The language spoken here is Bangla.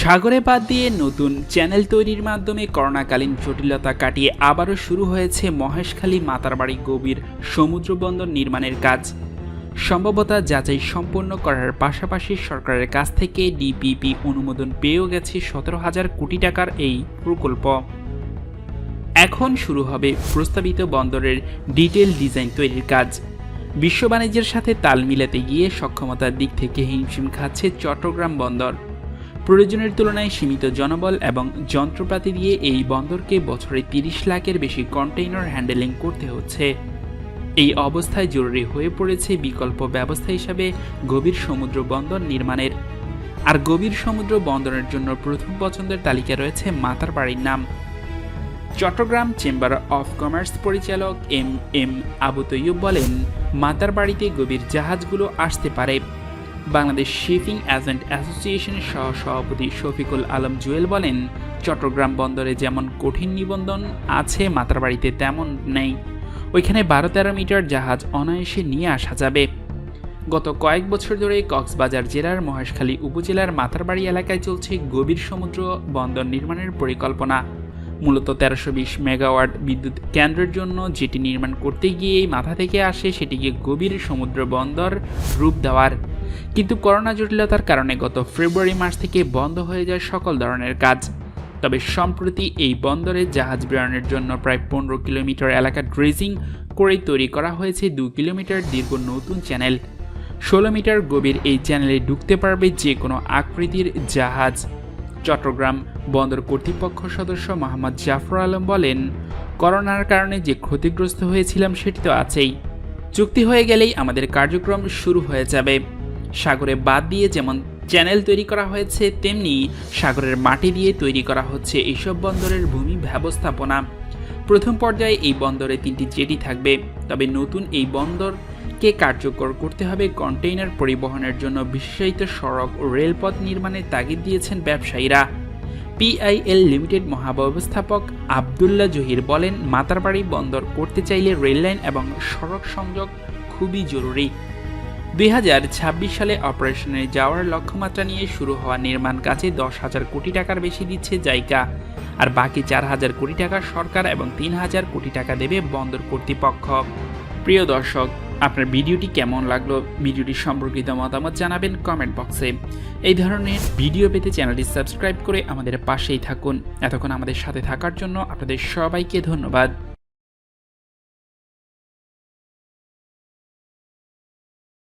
সাগরে বাদ দিয়ে নতুন চ্যানেল তৈরির মাধ্যমে করোনাকালীন জটিলতা কাটিয়ে আবারও শুরু হয়েছে মহেশখালী মাতারবাড়ি গভীর সমুদ্র বন্দর নির্মাণের কাজ। সম্ভবতা যাচাই সম্পন্ন করার পাশাপাশি সরকারের কাছ থেকে ডিপিপি অনুমোদন পেয়েও গেছে সতেরো হাজার কোটি টাকার এই প্রকল্প। এখন শুরু হবে প্রস্তাবিত বন্দরের ডিটেল ডিজাইন তৈরির কাজ। বিশ্ব বাণিজ্যের সাথে তাল মিলাতে গিয়ে সক্ষমতার দিক থেকে হিমশিম খাচ্ছে চট্টগ্রাম বন্দর। প্রয়োজনের তুলনায় সীমিত জনবল এবং যন্ত্রপাতি দিয়ে এই বন্দরকে বছরে তিরিশ লাখের বেশি কন্টেইনার হ্যান্ডেলিং করতে হচ্ছে। এই অবস্থায় জরুরি হয়ে পড়েছে বিকল্প ব্যবস্থা হিসাবে গভীর সমুদ্র বন্দর নির্মাণের। আর গভীর সমুদ্র বন্দরের জন্য প্রথম পছন্দের তালিকা রয়েছে মাতার বাড়ির নাম। চট্টগ্রাম চেম্বার অফ কমার্স পরিচালক এম এম আবু তৈয়ব বলেন, মাতার বাড়িতে গভীর জাহাজগুলো আসতে পারে। বাংলাদেশ শিপিং এজেন্ট অ্যাসোসিয়েশনের সহ সভাপতি শফিকুল আলম জুয়েল বলেন, চট্টগ্রাম বন্দরে যেমন কঠিন নিবন্ধন আছে, মাতারবাড়িতে তেমন নেই। ওইখানে বারো তেরো মিটার জাহাজ অনায়াসে নিয়ে আসা যাবে। গত কয়েক বছর ধরে কক্সবাজার জেলার মহেশখালী উপজেলার মাতারবাড়ি এলাকায় চলছে গভীর সমুদ্র বন্দর নির্মাণের পরিকল্পনা। মূলত তেরোশো বিশ মেগাওয়াট বিদ্যুৎ কেন্দ্রের জন্য যেটি নির্মাণ করতে গিয়েই মাথা থেকে আসে সেটিকে গভীর সমুদ্র বন্দর রূপ দেওয়ার। কিন্তু করোনা জটিলতার কারণে গত ফেব্রুয়ারি মাস থেকে বন্ধ হয়ে যায় সকল ধরনের কাজ। তবে সম্প্রতি এই বন্দরে জাহাজ বেড়ানোর জন্য প্রায় পনেরো কিলোমিটার এলাকা ড্রেজিং করে তৈরি করা হয়েছে দু কিলোমিটার দীর্ঘ নতুন চ্যানেল। ষোলো মিটার গভীর এই চ্যানেলে ঢুকতে পারবে যে কোনো আকৃতির জাহাজ। চট্টগ্রাম বন্দর কর্তৃপক্ষ সদস্য মোহাম্মদ জাফর আলম বলেন, করোনার কারণে যে ক্ষতিগ্রস্ত হয়েছিলাম সেটি তো আছেই। চুক্তি হয়ে গেলেই আমাদের কার্যক্রম শুরু হয়ে যাবে। সাগরে বাদ দিয়ে যেমন চ্যানেল তৈরি করা হয়েছে, তেমনি সাগরের মাটি দিয়ে তৈরি করা হচ্ছে এইসব বন্দরের ভূমি ব্যবস্থাপনা। প্রথম পর্যায়ে এই বন্দরে তিনটি জেটি থাকবে, তবে নতুন এই বন্দরকে কার্যকর করতে হবে কন্টেইনার পরিবহনের জন্য, বিশেষায়িত সড়ক ও রেলপথ নির্মাণের তাগিদ দিয়েছেন ব্যবসায়ীরা। পিআইএল লিমিটেড মহাব্যবস্থাপক আবদুল্লাহ জহির বলেন, মাতারবাড়ি বন্দর করতে চাইলে রেললাইন এবং সড়ক সংযোগ খুবই জরুরি। দুই হাজার ছাব্বিশ সালে অপারেশনে যাওয়ার লক্ষ্যমাত্রা নিয়ে শুরু হওয়া নির্মাণ কাজে দশ হাজার কোটি টাকার বেশি দিচ্ছে জায়গা আর বাকি চার হাজার কোটি টাকা সরকার এবং তিন হাজার কোটি টাকা দেবে বন্দর কর্তৃপক্ষ। প্রিয় দর্শক, আপনার ভিডিওটি কেমন লাগল? ভিডিওটি সম্পর্কিত মতামত জানাবেন কমেন্ট বক্সে। এই ধরনের ভিডিও পেতে চ্যানেলটি সাবস্ক্রাইব করে আমাদের পাশেই থাকুন। এতক্ষণ আমাদের সাথে থাকার জন্য আপনাদের সবাইকে ধন্যবাদ।